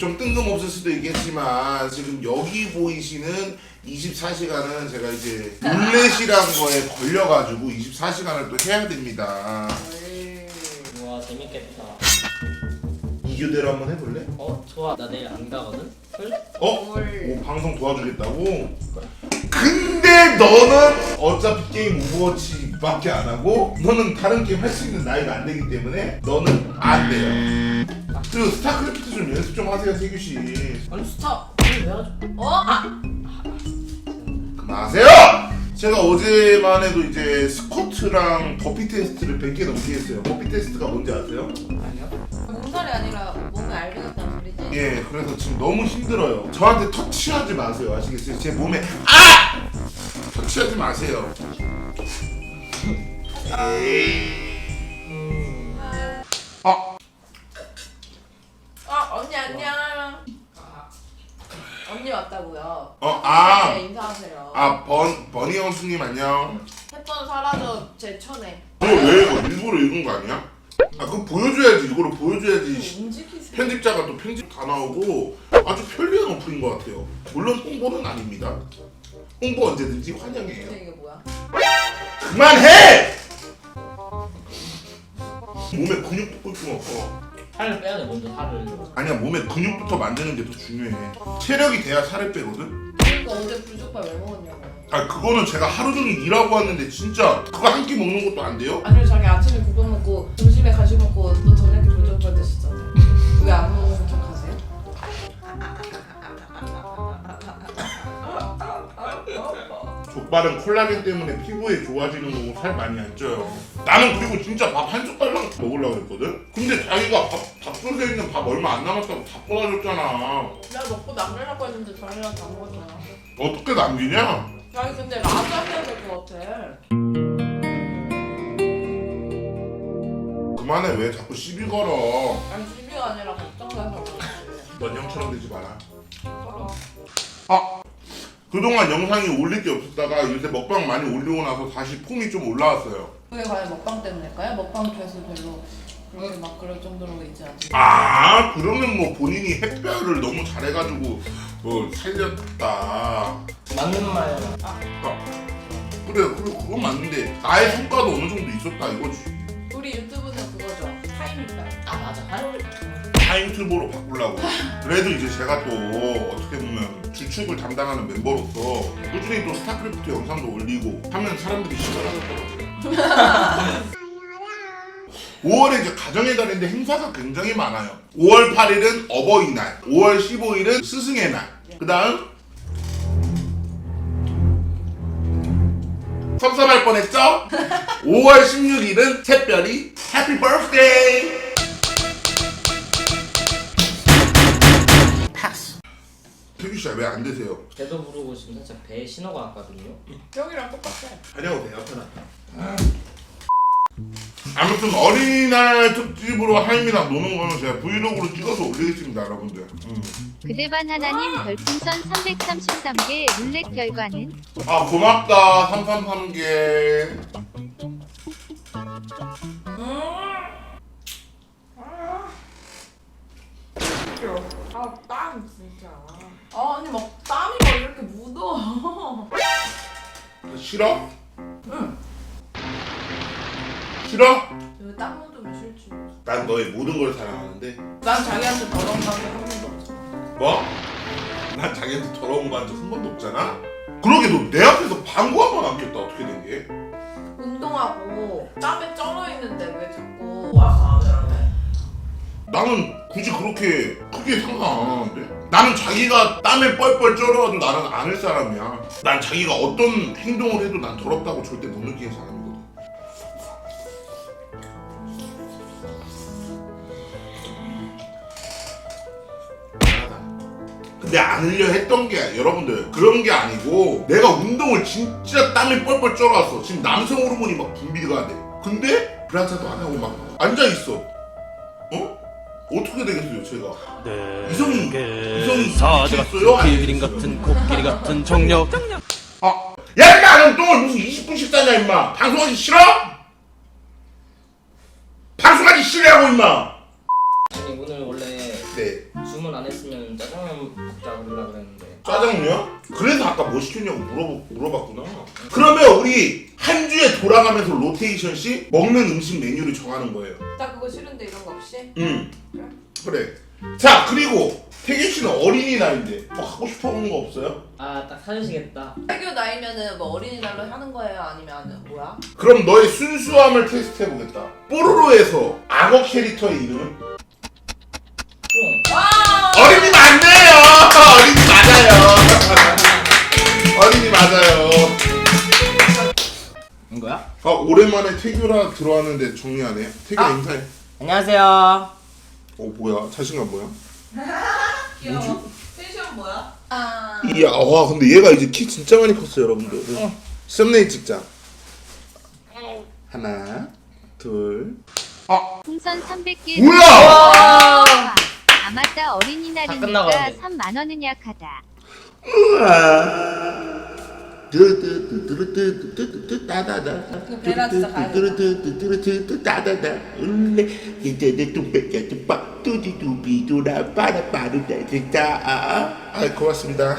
좀 뜬금없을 수도 있겠지만 지금 여기 보이시는 24시간은 제가 이제 룰렛이란 거에 걸려가지고 24시간을 또 해야 됩니다. 우와 재밌겠다. 이교대로 한번 해볼래? 어 좋아 나 내일 안 가거든. 그래? 어? 오, 방송 도와주겠다고? 근데 너는 어차피 게임 오버워치밖에 안 하고 너는 다른 게임 할 수 있는 나이가 안 되기 때문에 너는 안 돼요. 그리고 스타크래프트 좀 연습 좀 하세요, 세규 씨. 아니 스타 왜 하죠? 어? 아! 그만하세요! 제가 어제만 해도 이제 스쿼트랑 버피 테스트를 100개 넘게 했어요. 버피 테스트가 뭔지 아세요? 아니요. 몸살이 아니라 몸에 알배겼다는 소리지? 예, 그래서 지금 너무 힘들어요. 저한테 터치하지 마세요. 아시겠어요? 제 몸에 아! 터치하지 마세요. 아, 언니 왔다고요 어, 아, 네, 인사하세요 아, 번, 버니 형수님 안녕. 햇번 사라져 제 천에 너왜 이거 일부러 읽은 거 아니야? 아, 그거 보여줘야지. 이거를 보여줘야지. 움직이세요 편집자가 또 편집 다 나오고 아주 편리한 어플인 것 같아요. 물론 홍보는 아닙니다. 홍보 언제든지 환영해요. 근데 이게 뭐야? 그만해! 몸에 근육 뿔끔 없어. 살을 빼야 돼 먼저 살을. 아니야 몸에 근육부터 만드는 게 더 중요해. 체력이 돼야 살을 빼거든. 그러니까 어제 불족발 왜 먹었냐고 아 그거는 제가 하루 종일 일하고 왔는데 진짜 그거 한 끼 먹는 것도 안 돼요? 아니요 자기 아침에 국밥 족발은 콜라겐 때문에 피부에 좋아지는 거고 살 많이 안 쪄요. 나는 그리고 진짜 밥 한 숟갈랑 먹으려고 했거든? 근데 자기가 밥, 밥솥에 있는 밥 얼마 안 남았다고 다 쏟아줬잖아. 내가 먹고 남으려고 했는데 자기랑 다 먹었잖아 어떻게 남기냐? 자기 근데 라자 해야 될 것 같아 그만해 왜 자꾸 시비 걸어. 아니 집이가 아니라 걱정돼서 그렇지 넌 형처럼 되지 마라. 서로. 아 그동안 영상이 올릴 게 없었다가 요새 먹방 많이 올리고 나서 다시 폼이 좀 올라왔어요. 그게 과연 먹방 때문일까요? 먹방 조회수 별로 그렇게 막 그럴 정도로 있지 않죠. 아 그러면 뭐 본인이 햇별을 너무 잘해가지고 뭐 살렸다. 맞는 말. 아, 그래 그래 그건 맞는데 나의 성과도 어느 정도 있었다 이거지. 우리 유튜브는 그거죠. 타임이다. 아 맞아 하루. 타임튜브로 바꾸려고. 그래도 이제 제가 또 어떻게 보면 주축을 담당하는 멤버로서 꾸준히 또 스타크래프트 영상도 올리고 하면 사람들이 시청하더라고요. 5월에 이제 가정의 달인데 행사가 굉장히 많아요. 5월 8일은 어버이날, 5월 15일은 스승의 날. 그 다음 섭섭할 뻔했죠? 5월 16일은 새별이 해피 버스데이! 태규 씨야 왜 안 되세요? 배도 부르고 지금 살짝 배에 신호가 왔거든요. 형이랑 똑같아. 다녀도 돼요 편하게. 아무튼 어린이날 특집으로 하임이랑 노는 거는 제가 브이로그로 찍어서 올리겠습니다 여러분들. 음. 그대반 하나님 별풍선 333개 룰렛 결과는 아 고맙다 333개. 아, 땀 진짜. 아, 아니 막 땀이 막 이렇게 묻어. 싫어? 응. 싫어? 왜땀 묻으면 싫지? 난 너의 모든 걸 사랑하는데 난 자기한테 더러운 감이 한 번도 없어. 뭐? 난 자기한테 더러운 거 한 적 한 번도 없잖아? 그러게 너 내 앞에서 방구 한 번안 꼈다 어떻게 된 게? 운동하고 땀에 쩔어 있는데 왜 자꾸 와서 안 해? 나는 굳이 그렇게 크게 생각 안 하는데? 나는 자기가 땀에 뻘뻘 쩔어도 나는 안 할 사람이야. 난 자기가 어떤 행동을 해도 난 더럽다고 절대 못 느끼는 사람이거든. 근데 안 흘려 했던 게 여러분들 그런 게 아니고 내가 운동을 진짜 땀이 뻘뻘 쩔어왔어. 지금 남성 호르몬이 막 분비가 돼. 근데 브라차도 안 하고 막 앉아 있어. 어? 어떻게 되겠어요, 제가? 이성이 이성이 사자? 같은 기린 같은 코끼리 같은 정력 아, 야, 넌 똥을 무슨 20분씩 싸냐, 임마? 방송하기 싫어? 방송하기 싫냐고, 임마? 아니 오늘 원래 네. 주문 안 했으면 짜장면 먹자 그러려고 그랬는데 짜장면? 그래서 아까 뭐 시켰냐고 물어보, 물어봤구나. 그러면 우리 한 주에 돌아가면서 로테이션씩 먹는 음식 메뉴를 정하는 거예요. 나그 거 싫은데 이런 거 없이? 응. 그래. 자 그리고 태규 씨는 어린이날인데 뭐 하고 싶어 하는 거 없어요? 아 딱 사주시겠다 태교 나이면은 뭐 어린이날로 하는 거예요? 아니면 뭐야? 그럼 너의 순수함을 테스트 해 보겠다. 뽀로로에서 악어 캐릭터의 이름은? 총 어린이 맞네요. 어린이 맞아요. 어린이 맞아요. 이거야? 아 오랜만에 태규라 들어왔는데 정리하네. 태규 아. 인사해. 안녕하세요 어 뭐야? 자신감 뭐야? 귀여워. 텐션 뭐야? 아. 이야 와 근데 얘가 이제 키 진짜 많이 컸어요 여러분들. 어. 썸네일 찍자. 하나, 둘. 풍선 300개 뭐야? 아 맞다 다 어린이날이니까 끝나가는데. 3만 원은 약하다 베라 아 고맙습니다